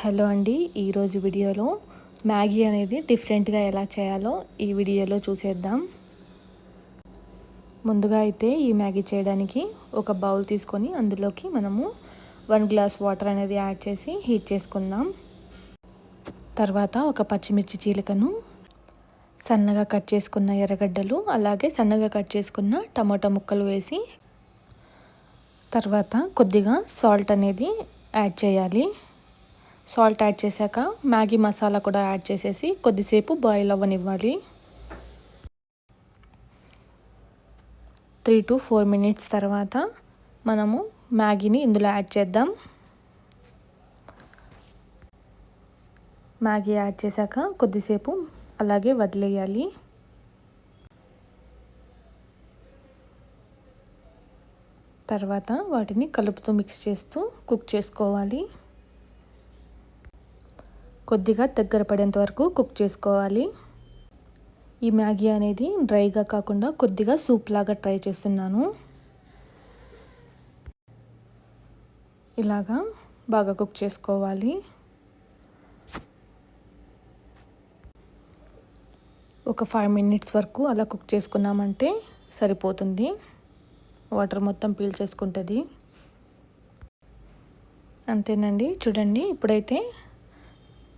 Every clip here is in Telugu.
హలో అండి ఈరోజు వీడియోలో మ్యాగీ అనేది డిఫరెంట్గా ఎలా చేయాలో ఈ వీడియోలో చూసేద్దాం. ముందుగా అయితే ఈ మ్యాగీ చేయడానికి ఒక బౌల్ తీసుకొని అందులోకి మనము వన్ గ్లాస్ వాటర్ అనేది యాడ్ చేసి హీట్ చేసుకుందాం. తర్వాత ఒక పచ్చిమిర్చి చీలికను సన్నగా కట్ చేసుకున్న ఎర్రగడ్డలు అలాగే సన్నగా కట్ చేసుకున్న టమాటా ముక్కలు వేసి తర్వాత కొద్దిగా సాల్ట్ అనేది యాడ్ చేయాలి. సాల్ట్ యాడ్ చేశాక మ్యాగీ మసాలా కూడా యాడ్ చేసేసి కొద్దిసేపు బాయిల్ అవ్వనివ్వాలి. త్రీ టు ఫోర్ మినిట్స్ తర్వాత మనము మ్యాగీని ఇందులో యాడ్ చేద్దాం. మ్యాగీ యాడ్ చేశాక కొద్దిసేపు అలాగే వదిలేయాలి. తర్వాత వాటిని కలుపుతూ మిక్స్ చేస్తూ కుక్ చేసుకోవాలి. కొద్దిగా దగ్గర పడేంత వరకు కుక్ చేసుకోవాలి. ఈ మ్యాగీ అనేది డ్రైగా కాకుండా కొద్దిగా సూప్ లాగా ట్రై చేస్తున్నాను. ఇలాగా బాగా కుక్ చేసుకోవాలి. ఒక ఫైవ్ మినిట్స్ వరకు అలా కుక్ చేసుకున్నామంటే సరిపోతుంది. వాటర్ మొత్తం పీల్చేసుకుంటుంది అంతేనండి. చూడండి ఇప్పుడైతే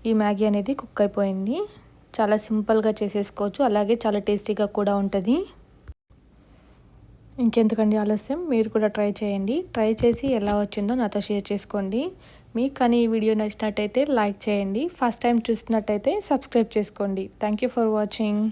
ఈ మ్యాగీ అనేది కుక్ అయిపోయింది. చాలా సింపుల్గా చేసేసుకోవచ్చు. అలాగే చాలా టేస్టీగా కూడా ఉంటుంది. ఇంకెందుకండి ఆలస్యం? మీరు కూడా ట్రై చేయండి. ట్రై చేసి ఎలా వచ్చిందో నాతో షేర్ చేసుకోండి. మీకు కానీ ఈ వీడియో నచ్చినట్టయితే లైక్ చేయండి. ఫస్ట్ టైం చూసినట్టయితే సబ్స్క్రైబ్ చేసుకోండి. Thank you for watching.